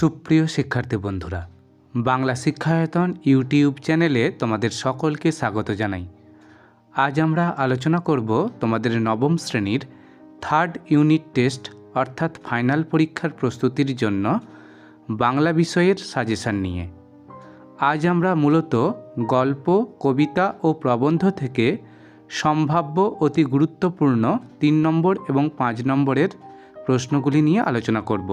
সুপ্রিয় শিক্ষার্থী বন্ধুরা, বাংলা শিক্ষায়তন ইউটিউব চ্যানেলে তোমাদের সকলকে স্বাগত জানাই। আজ আমরা আলোচনা করব তোমাদের নবম শ্রেণির থার্ড ইউনিট টেস্ট অর্থাৎ ফাইনাল পরীক্ষার প্রস্তুতির জন্য বাংলা বিষয়ের সাজেশন নিয়ে। আজ আমরা মূলত গল্প, কবিতা ও প্রবন্ধ থেকে সম্ভাব্য অতি গুরুত্বপূর্ণ তিন নম্বর এবং পাঁচ নম্বরের প্রশ্নগুলি নিয়ে আলোচনা করব।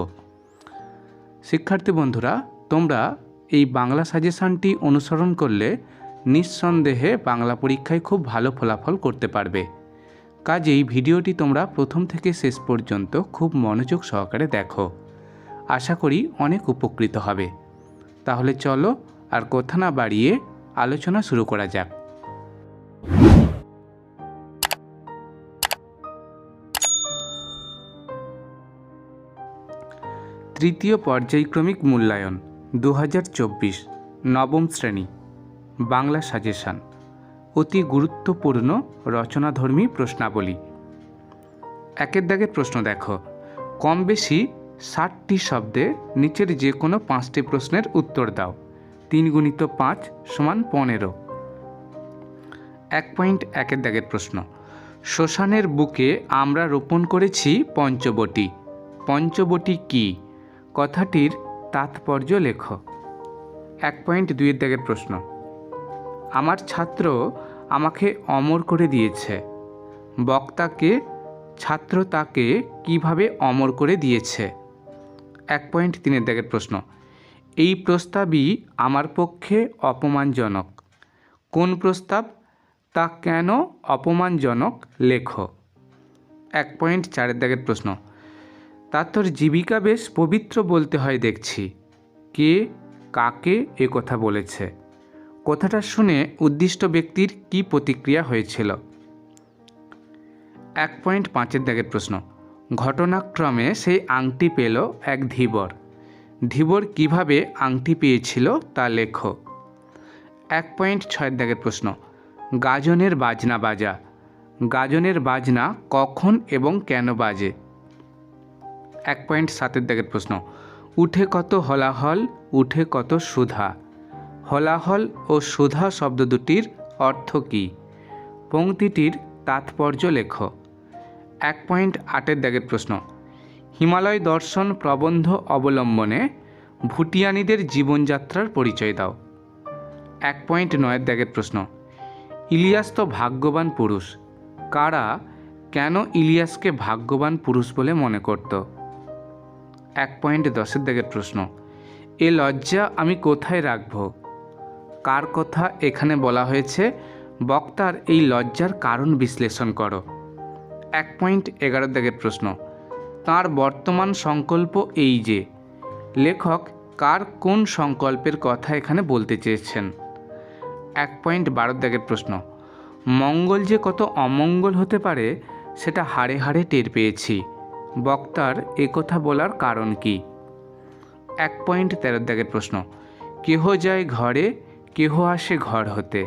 শিক্ষার্থী বন্ধুরা, তোমরা এই বাংলা সাজেশনটি অনুসরণ করলে নিঃসন্দেহে বাংলা পরীক্ষায় খুব ভালো ফলাফল করতে পারবে। কাজেই ভিডিওটি তোমরা প্রথম থেকে শেষ পর্যন্ত খুব মনোযোগ সহকারে দেখো। আশা করি অনেক উপকৃত হবে। তাহলে চলো আর কথা না বাড়িয়ে আলোচনা শুরু করা যাক। তৃতীয় পর্যায়ক্রমিক মূল্যায়ন দু হাজার চব্বিশ, নবম শ্রেণি, বাংলা সাজেশন। অতি গুরুত্বপূর্ণ রচনাধর্মী প্রশ্নাবলী। একের দাগের প্রশ্ন দেখো। কম বেশি ষাটটি শব্দে নিচের যে কোনো পাঁচটি প্রশ্নের উত্তর দাও। তিন গুণিত পাঁচ সমান পনেরো। এক পয়েন্ট একের দাগের প্রশ্ন। শ্মশানের বুকে আমরা রোপণ করেছি পঞ্চবটি। পঞ্চবটি কী? কথাটির তাৎপর্য লেখ। এক পয়েন্ট দুইয়ের দাগের প্রশ্ন। আমার ছাত্র আমাকে অমর করে দিয়েছে। বক্তাকে ছাত্র তাকে কীভাবে অমর করে দিয়েছে? এক পয়েন্ট তিনের দাগের প্রশ্ন। এই প্রস্তাবই আমার পক্ষে অপমানজনক। কোন প্রস্তাব? তা কেন অপমানজনক? লেখ। এক পয়েন্ট চারের দাগের প্রশ্ন। তা তোর জীবিকা বেশ পবিত্র বলতে হয় দেখছি। কে, কাকে এ কথা বলেছে? কথাটা শুনে উদ্দিষ্ট ব্যক্তির কি প্রতিক্রিয়া হয়েছিল? এক পয়েন্ট পাঁচের দাগের প্রশ্ন। ঘটনাক্রমে সেই আংটি পেল এক ধীবর। ধীবর কীভাবে আংটি পেয়েছিল তা লেখ। এক পয়েন্ট ছয়ের দাগের প্রশ্ন। গাজনের বাজনা বাজা। গাজনের বাজনা কখন এবং কেন বাজে? এক পয়েন্ট সাতের দাগের প্রশ্ন, উঠে কত হলাহল, উঠে কত সুধা? হলাহল ও সুধা শব্দ দুটির অর্থ কী? পংক্তিটির তাৎপর্য লেখ। এক পয়েন্ট আটের দাগের প্রশ্ন, হিমালয় দর্শন প্রবন্ধ অবলম্বনে ভুটিয়ানিদের জীবনযাত্রার পরিচয় দাও। এক পয়েন্ট নয়ের দাগের প্রশ্ন, ইলিয়াস তো ভাগ্যবান পুরুষ, কারা কেন ইলিয়াসকে ভাগ্যবান পুরুষ বলে মনে করত? এক পয়েন্ট দশের দাগের প্রশ্ন, এ লজ্জা আমি কোথায় রাখব? কার কথা এখানে বলা হয়েছে? বক্তার এই লজ্জার কারণ বিশ্লেষণ করো। এক পয়েন্ট এগারো দাগের প্রশ্ন, তার বর্তমান সংকল্প এই যে, লেখক কার কোন সংকল্পের কথা এখানে বলতে চেয়েছেন? এক পয়েন্ট বারো দাগের প্রশ্ন, মঙ্গল যে কত অমঙ্গল হতে পারে, সেটা হাড়ে হাড়ে টের পেয়েছি। বক্তার একথা বলার কারণ কি? এক পয়েন্ট তেরো দাগের প্রশ্ন। কেহ যায় ঘরে, কেহ আসে ঘর হতে।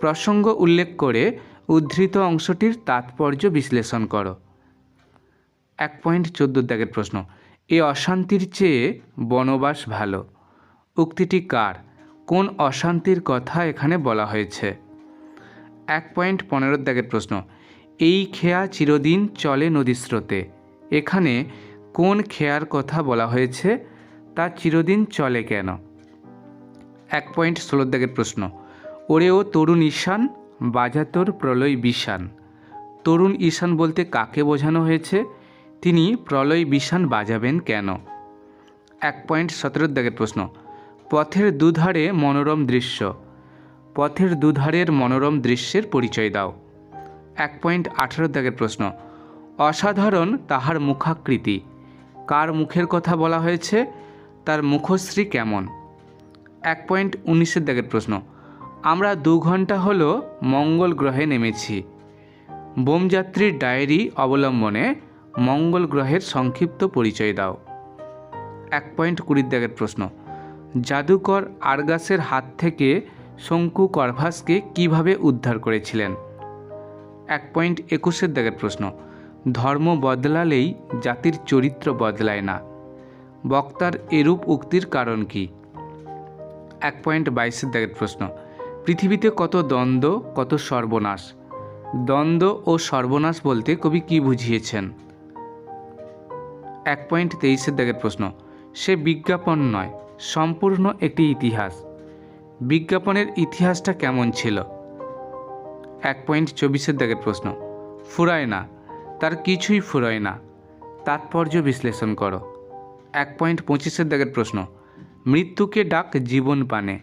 প্রসঙ্গ উল্লেখ করে উদ্ধৃত অংশটির তাৎপর্য বিশ্লেষণ করো। এক পয়েন্ট চোদ্দ দাগের প্রশ্ন। এ অশান্তির চেয়ে বনবাস ভালো। উক্তিটি কার? কোন অশান্তির কথা এখানে বলা হয়েছে? এক পয়েন্ট পনেরো দাগের প্রশ্ন। এই খেয়া চিরদিন চলে নদী স্রোতে এখানে কোন খেয়ার কথা বলা হয়েছে, তা চিরদিন চলে কেন? এক পয়েন্ট ষোলো দাগের প্রশ্ন। ওরে ও তরুণ ঈশান বাজা তোর প্রলয় বিষান। তরুণ ঈশান বলতে কাকে বোঝানো হয়েছে? তিনি প্রলয় বিষান বাজাবেন কেন? এক পয়েন্ট সতেরো দাগের প্রশ্ন। পথের দুধারে মনোরম দৃশ্য। পথের দুধারের মনোরম দৃশ্যের পরিচয় দাও। এক পয়েন্ট আঠেরো দাগের প্রশ্ন। অসাধারণ তাহার মুখাকৃতি। কার মুখের কথা বলা হয়েছে, তার মুখশ্রী কেমন? এক পয়েন্ট উনিশের দাগের প্রশ্ন। আমরা দু ঘণ্টা হলো মঙ্গল গ্রহে নেমেছি। বোমযাত্রীর ডায়েরি অবলম্বনে মঙ্গল গ্রহের সংক্ষিপ্ত পরিচয় দাও। এক পয়েন্ট কুড়ির দাগের প্রশ্ন। জাদুকর আরগাসের হাত থেকে শঙ্কু করভাসকে কীভাবে উদ্ধার করেছিলেন? এক পয়েন্ট একুশের দাগের প্রশ্ন। ধর্ম বদলালেই জাতির চরিত্র বদলায় না। বক্তার এরূপ উক্তির কারণ কি? এক পয়েন্ট বাইশের দাগের প্রশ্ন। পৃথিবীতে কত দ্বন্দ্ব, কত সর্বনাশ? দ্বন্দ্ব ও সর্বনাশ বলতে কবি কি বুঝিয়েছেন? এক পয়েন্ট তেইশের দাগের প্রশ্ন। সে বিজ্ঞাপন নয়, সম্পূর্ণ একটি ইতিহাস। বিজ্ঞাপনের ইতিহাসটা কেমন ছিল? এক পয়েন্ট চব্বিশের দাগের প্রশ্ন। ফুরায় না তার কিছুই ফুরায় না। তাৎপর্য বিশ্লেষণ করো। এক পয়েন্ট পঁচিশের দাগের প্রশ্ন, মৃত্যুকে ডাক জীবন পানে।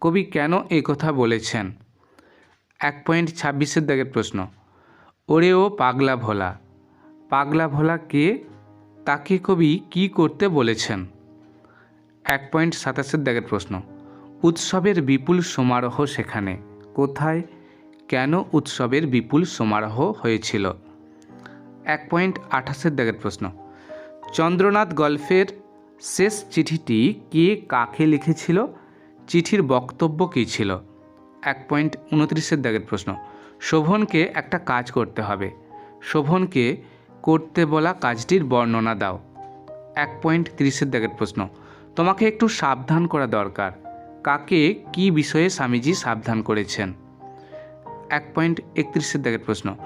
কবি কেন এ কথা বলেছেন? এক পয়েন্ট ছাব্বিশের দাগের প্রশ্ন, ওরে ও পাগলা ভোলা পাগলা ভোলা কে? তাকে কবি কি করতে বলেছেন? এক পয়েন্ট সাতাশের দাগের প্রশ্ন, উৎসবের বিপুল সমারোহ সেখানে, কোথায়? কেন উৎসবের বিপুল সমারোহ হয়েছিল? এক পয়েন্ট আঠাশের দাগের প্রশ্ন। চন্দ্রনাথ গল্পের শেষ চিঠিটি কে কাকে লিখেছিল? চিঠির বক্তব্য কী ছিল? এক পয়েন্ট উনত্রিশের দাগের প্রশ্ন। শোভনকে একটা কাজ করতে হবে। শোভনকে করতে বলা কাজটির বর্ণনা দাও। এক পয়েন্ট তিরিশের দাগের প্রশ্ন। তোমাকে একটু সাবধান করা দরকার। কাকে কি বিষয়ে স্বামীজি সাবধান করেছেন? এক পয়েন্ট একত্রিশের দাগের প্রশ্ন।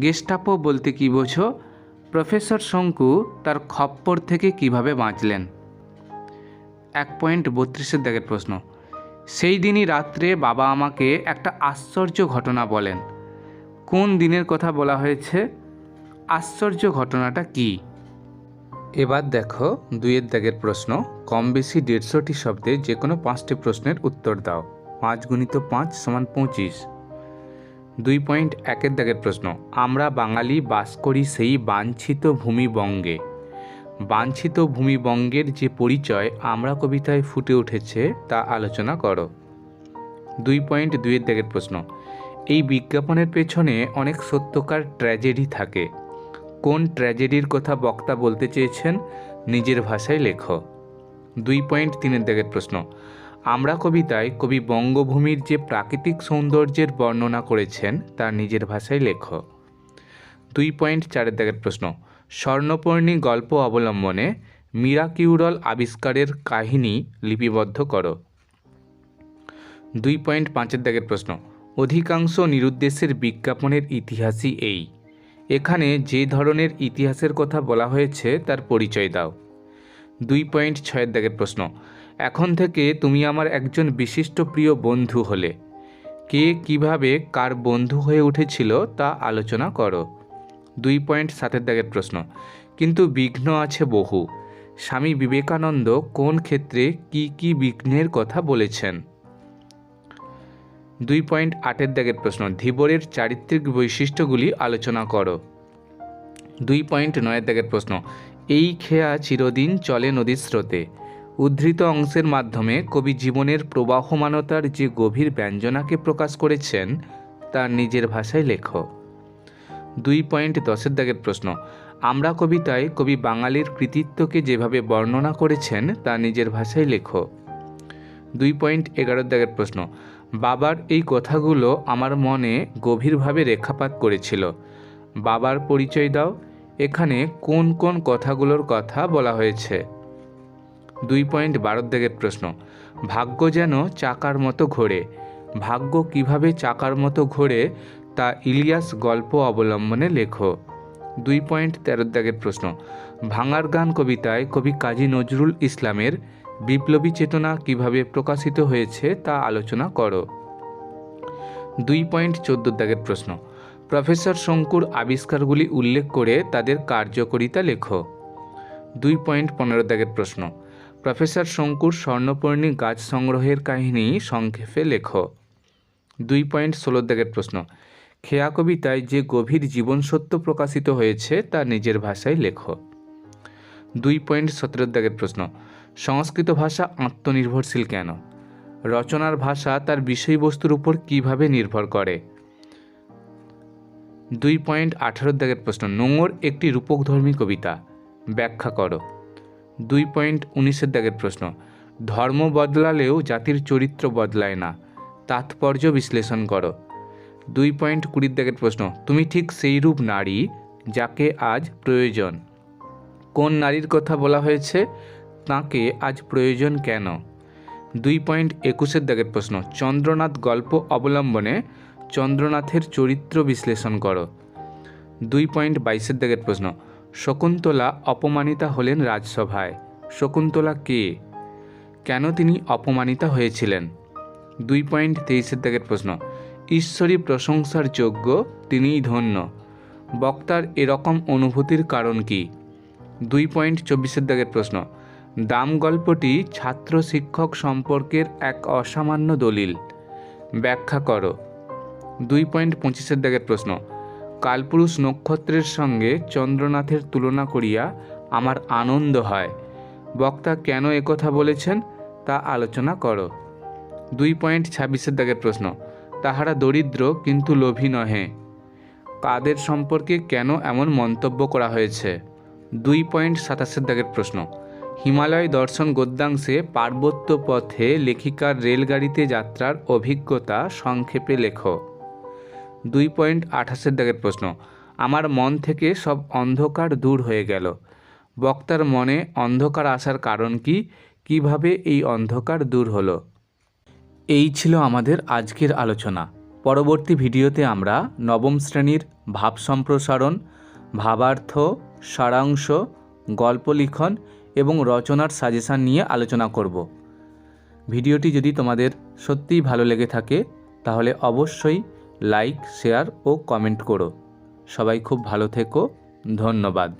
গেস্টাপো বলতে কি বোঝো? প্রফেসর শঙ্কু তার খপ্পর থেকে কীভাবে বাঁচলেন? এক পয়েন্ট বত্রিশের দাগের প্রশ্ন। সেই দিনই রাত্রে বাবা আমাকে একটা আশ্চর্য ঘটনা বলেন। কোন দিনের কথা বলা হয়েছে? আশ্চর্য ঘটনাটা কি? এবার দেখো দুইয়ের দাগের প্রশ্ন। কম বেশি দেড়শোটি শব্দে যে কোনো পাঁচটি প্রশ্নের উত্তর দাও। পাঁচ গুণিত পাঁচ সমান পঁচিশ। দুই পয়েন্ট একের দাগের প্রশ্ন, আমরা বাঙালি বাস করি সেই বাঞ্ছিত ভূমিবঙ্গে। বাঞ্ছিত ভূমিবঙ্গের যে পরিচয় আমরা কবিতায় ফুটে উঠেছে তা আলোচনা করো। দুই পয়েন্ট দুইয়ের দাগের প্রশ্ন, এই বিজ্ঞাপনের পেছনে অনেক সত্যকার ট্র্যাজেডি থাকে। কোন ট্র্যাজেডির কথা বক্তা বলতে চেয়েছেন? নিজের ভাষায় লেখো। দুই পয়েন্ট তিনের দাগের প্রশ্ন আমরা কবিতায় কবি বঙ্গভূমির যে প্রাকৃতিক সৌন্দর্যের বর্ণনা করেছেন, তা নিজের ভাষায় লেখ। দুই পয়েন্ট চারের দাগের প্রশ্ন। স্বর্ণপর্ণী গল্প অবলম্বনে মিরাকিউরল আবিষ্কারের কাহিনী লিপিবদ্ধ করো। দুই পয়েন্ট পাঁচের দাগের প্রশ্ন। অধিকাংশ নিরুদ্দেশের বিজ্ঞাপনের ইতিহাসই এই। এখানে যে ধরনের ইতিহাসের কথা বলা হয়েছে, তার পরিচয় দাও। দুই পয়েন্ট ছয়ের দাগের প্রশ্ন। এখন থেকে তুমি আমার একজন বিশিষ্ট প্রিয় বন্ধু হলে। কে কীভাবে কার বন্ধু হয়ে উঠেছিল তা আলোচনা করো। দুই পয়েন্ট সাতের দাগের প্রশ্ন। কিন্তু বিঘ্ন আছে বহু। স্বামী বিবেকানন্দ কোন ক্ষেত্রে কি কি বিঘ্নের কথা বলেছেন? দুই পয়েন্ট আটের দাগের প্রশ্ন। ধীবরের চারিত্রিক বৈশিষ্ট্যগুলি আলোচনা করো। দুই পয়েন্ট নয়ের দাগের প্রশ্ন। এই খেয়া চিরদিন চলে নদীর স্রোতে। উদ্ধৃত অংশের মাধ্যমে কবি জীবনের প্রবাহমানতার যে গভীর ব্যঞ্জনাকে প্রকাশ করেছেন তার নিজের ভাষায় লেখো। দুই পয়েন্ট দশের দাগের প্রশ্ন, আমরা কবিতায় কবি বাঙালির কৃতিত্বকে যেভাবে বর্ণনা করেছেন, তা নিজের ভাষায় লেখো। দুই পয়েন্ট এগারোর দাগের প্রশ্ন, বাবার এই কথাগুলো আমার মনে গভীরভাবে রেখাপাত করেছিল। বাবার পরিচয় দাও, এখানে কোন কোন কথাগুলোর কথা বলা হয়েছে? দুই পয়েন্ট বারোর দাগের প্রশ্ন। ভাগ্য যেন চাকার মতো ঘোরে। ভাগ্য কীভাবে চাকার মতো ঘোরে তা ইলিয়াস গল্প অবলম্বনে লেখো। দুই পয়েন্ট তেরোর দাগের প্রশ্ন। ভাঙার গান কবিতায় কবি কাজী নজরুল ইসলামের বিপ্লবী চেতনা কীভাবে প্রকাশিত হয়েছে তা আলোচনা করো। দুই পয়েন্ট চোদ্দোর দাগের প্রশ্ন। প্রফেসর শঙ্কুর আবিষ্কারগুলি উল্লেখ করে তাদের কার্যকরিতা লেখো। দুই পয়েন্ট পনেরো দাগের প্রশ্ন। প্রফেসর শঙ্কুর স্বর্ণপর্ণী গাছ সংগ্রহের কাহিনী সংক্ষেপে লেখো। দুই পয়েন্ট ষোলো দাগের প্রশ্ন। খেয়া কবিতায় যে গভীর জীবন সত্য প্রকাশিত হয়েছে তা নিজের ভাষায় লেখো। দুই পয়েন্ট সতেরো দাগের প্রশ্ন। সংস্কৃত ভাষা আত্মনির্ভরশীল কেন? রচনার ভাষা তার বিষয়বস্তুর উপর কীভাবে নির্ভর করে? দুই পয়েন্ট আঠারো দাগের প্রশ্ন। নোংর একটি রূপকধর্মী কবিতা। ব্যাখ্যা করো। দুই পয়েন্ট উনিশের দাগের প্রশ্ন, ধর্ম বদলালেও জাতির চরিত্র বদলায় না, তাৎপর্য বিশ্লেষণ করো। দুই পয়েন্ট কুড়ির দাগের প্রশ্ন, তুমি ঠিক সেই রূপ নারী যাকে আজ প্রয়োজন? কোন নারীর কথা বলা হয়েছে, তাঁকে আজ প্রয়োজন কেন? দুই পয়েন্ট একুশের দাগের প্রশ্ন, চন্দ্রনাথ গল্প অবলম্বনে চন্দ্রনাথের চরিত্র বিশ্লেষণ করো। দুই পয়েন্ট বাইশের দাগের প্রশ্ন শকুন্তলা অপমানিতা হলেন রাজসভায়। শকুন্তলা কে? কেন তিনি অপমানিতা হয়েছিলেন? দুই পয়েন্ট তেইশের দাগের প্রশ্ন। ঈশ্বরী প্রশংসার যোগ্য তিনিই ধন্য। বক্তার এরকম অনুভূতির কারণ কি? দুই পয়েন্ট চব্বিশের দাগের প্রশ্ন। দাম গল্পটি ছাত্র শিক্ষক সম্পর্কের এক অসামান্য দলিল। ব্যাখ্যা করো। দুই পয়েন্ট পঁচিশের দাগের প্রশ্ন। কালপুরুষ নক্ষত্রের সঙ্গে চন্দ্রনাথের তুলনা করিয়া আমার আনন্দ হয়। বক্তা কেন একথা বলেছেন তা আলোচনা করো। দুই পয়েন্ট ছাব্বিশের দাগের প্রশ্ন, তাহারা দরিদ্র কিন্তু লোভী নহে। কাদের সম্পর্কে কেন এমন মন্তব্য করা হয়েছে? দুই পয়েন্ট সাতাশের দাগের প্রশ্ন, হিমালয় দর্শন গদ্যাংশে পার্বত্য পথে লেখিকার রেলগাড়িতে যাত্রার অভিজ্ঞতা সংক্ষেপে লেখো। দুই পয়েন্ট আঠাশের দাগের প্রশ্ন। আমার মন থেকে সব অন্ধকার দূর হয়ে গেল। বক্তার মনে অন্ধকার আসার কারণ কি? কীভাবে এই অন্ধকার দূর হলো? এই ছিল আমাদের আজকের আলোচনা। পরবর্তী ভিডিওতে আমরা নবম শ্রেণির ভাব সম্প্রসারণ, ভাবার্থ, সারাংশ, গল্প লিখন এবং রচনার সাজেশান নিয়ে আলোচনা করব। ভিডিওটি যদি তোমাদের সত্যিই ভালো লেগে থাকে, তাহলে অবশ্যই লাইক শেয়ার ও কমেন্ট করো। সবাই খুব ভালো থেকো। ধন্যবাদ।